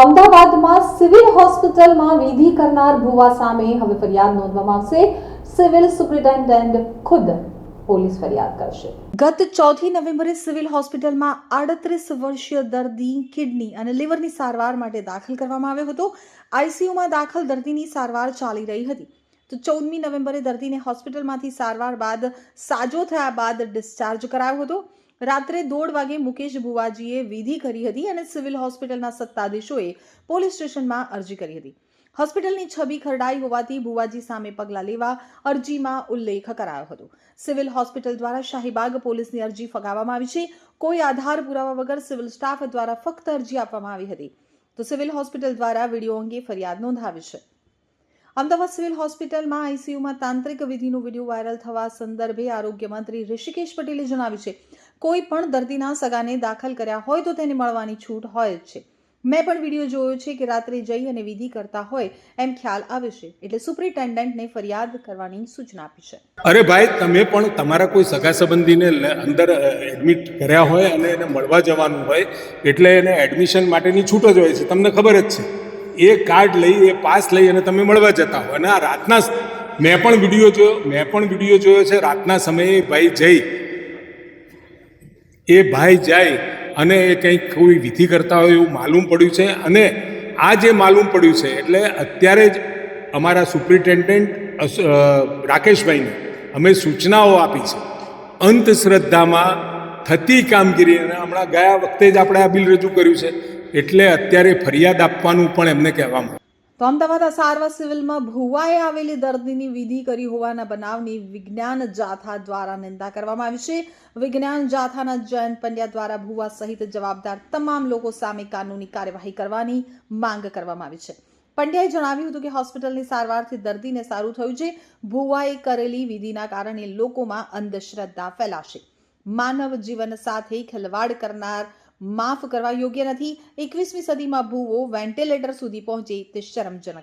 અમદાવાદમાં સિવિલ હોસ્પિટલમાં વિધિ કરનાર ભુવા સામે હવે ફરિયાદ નોંધવામાં આવશે સિવિલ સુપ્રિન્ટેન્ડન્ટ ખુદ પોલીસ ફરિયાદ કરશે. ગત ચોથી નવેમ્બરે સિવિલ હોસ્પિટલમાં આડત્રીસ વર્ષીય દર્દી, કિડની અને લીવરની સારવાર માટે દાખલ કરવામાં આવ્યો હતો. આઈસીયુમાં દાખલ દર્દીની સારવાર ચાલી રહી હતી. તો ચૌદમી નવેમ્બરે દર્દીને હોસ્પિટલમાંથી સારવાર બાદ સાજો થયા બાદ ડિસ્ચાર્જ કરાયો હતો. રાત્રે દોઢ વાગે મુકેશ ભુવાજીએ વિધિ કરી હતી અને સિવિલ હોસ્પિટલના સત્તાધીશોએ પોલીસ સ્ટેશનમાં અરજી કરી હતી. હોસ્પિટલની છબી ખરડાઈ હોવાથી ભુવાજી સામે પગલાં લેવા અરજીમાં ઉલ્લેખ કરાયો હતો. સિવિલ હોસ્પિટલ દ્વારા શાહીબાગ પોલીસની અરજી ફગાવવામાં આવી છે. કોઈ આધાર પુરાવા વગર સિવિલ સ્ટાફ દ્વારા ફક્ત અરજી આપવામાં આવી હતી. તો સિવિલ હોસ્પિટલ દ્વારા વીડિયો અંગે ફરિયાદ નોંધાવી છે. અમદાવાદ સિવિલ હોસ્પિટલમાં આઈસીયુમાં તાંત્રિક વિધિનો વીડિયો વાયરલ થવા સંદર્ભે આરોગ્ય મંત્રી ઋષિકેશ પટેલે જણાવ્યું છે. કોઈ પણ દર્દીના સગાને દાખલ કર્યા હોય તો તેને મળવાની છૂટ હોય જ છે. મેં પણ વીડિયો જોયો છે કે રાત્રે જઈ અને વિધિ કરતા હોય એમ ખ્યાલ આવે છે, એટલે સુપ્રિન્ટેન્ડન્ટને ફરિયાદ કરવાની સૂચના આપી છે. અરે ભાઈ, તમે પણ તમારા કોઈ સગા સંબંધીને અંદર એડમિટ કર્યા હોય અને એને મળવા જવાનું હોય, એટલે એને એડમિશન માટેની છૂટ જ હોય છે. તમને ખબર જ છે. એ કાર્ડ લઈ, એ પાસ લઈ અને તમે મળવા જતા હો અને આ રાતના મેં પણ વીડિયો જોયો, મેં પણ વીડિયો જોયો છે રાતના સમયે ભાઈ જઈ એ ભાઈ જાય અને એ કંઈક કોઈ વિધિ કરતા હોય એવું માલુમ પડ્યું છે અને આ જે માલુમ પડ્યું છે એટલે અત્યારે જ અમારા સુપ્રિન્ટેન્ડન્ટ રાકેશભાઈને અમે સૂચનાઓ આપી છે. અંધશ્રદ્ધામાં થતી કામગીરી અને હમણાં ગયા વખતે જ આપણે આ બિલ રજૂ કર્યું છે એટલે અત્યારે ફરિયાદ આપવાનું પણ એમને કહેવામાં તો અમદાવાદ સારવાર સિવિલમાં ભુવાએ આવેલી દર્દીની વિધિ કરી હોવાના બનાવની વિજ્ઞાન જાથા દ્વારા નિંદા કરવામાં આવી છે. વિજ્ઞાન જાથાના જયંત પંડ્યા દ્વારા ભુવા સહિત જવાબદાર તમામ લોકો સામે કાનૂની કાર્યવાહી કરવાની માંગ કરવામાં આવી છે. પંડ્યાએ જણાવ્યું હતું કે હોસ્પિટલની સારવારથી દર્દીને સારું થયું છે. ભુવાએ કરેલી વિધિના કારણે લોકોમાં અંધશ્રદ્ધા ફેલાશે. માનવ જીવન સાથે ખેલવાડ કરનાર માફ કરવા યોગ્ય નથી. એકવીસમી સદીમાં ભૂવો વેન્ટિલેટર સુધી પહોંચે તે શરમજનક